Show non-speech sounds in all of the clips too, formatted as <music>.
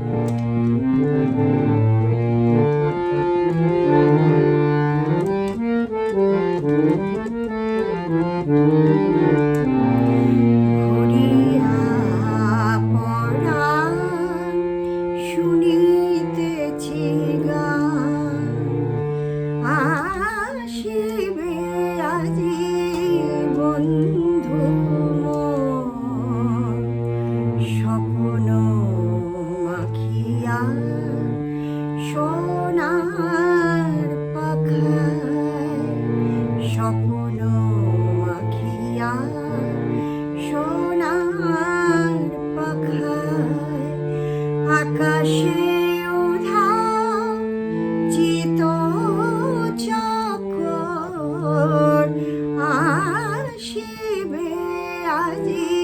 <coughs> আমার পাখায় স্বপ্ন আঁকিয়া সোনার পাখায় আকাশে উধা চিত চকর আসিবে আজি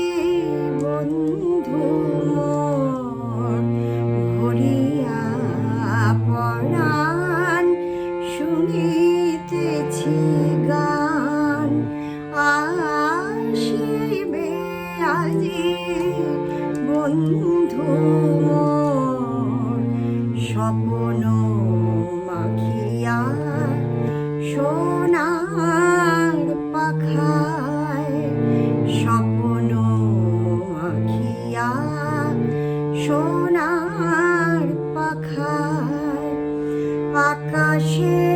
সোনার পাখার আকাশে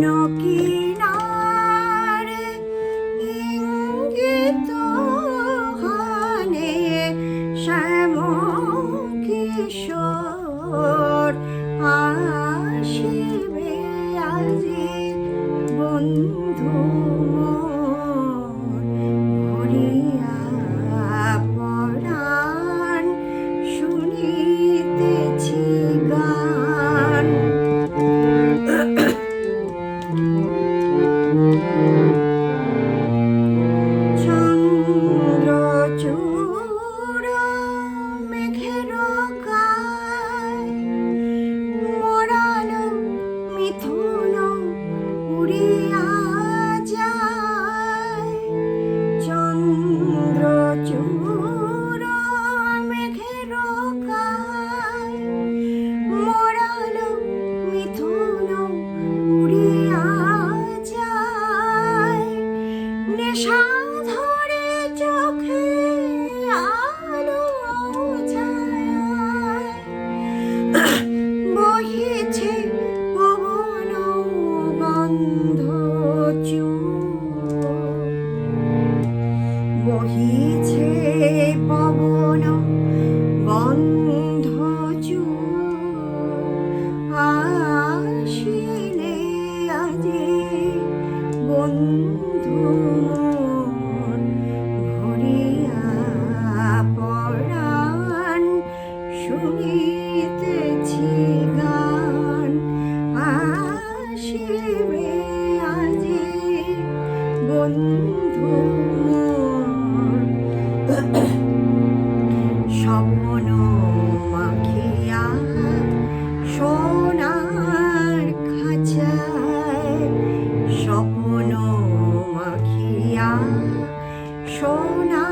no Ciao. স্বপ্ন মাখিয়া সোনার খাঁচায় স্বপ্ন মাখিয়া সোনা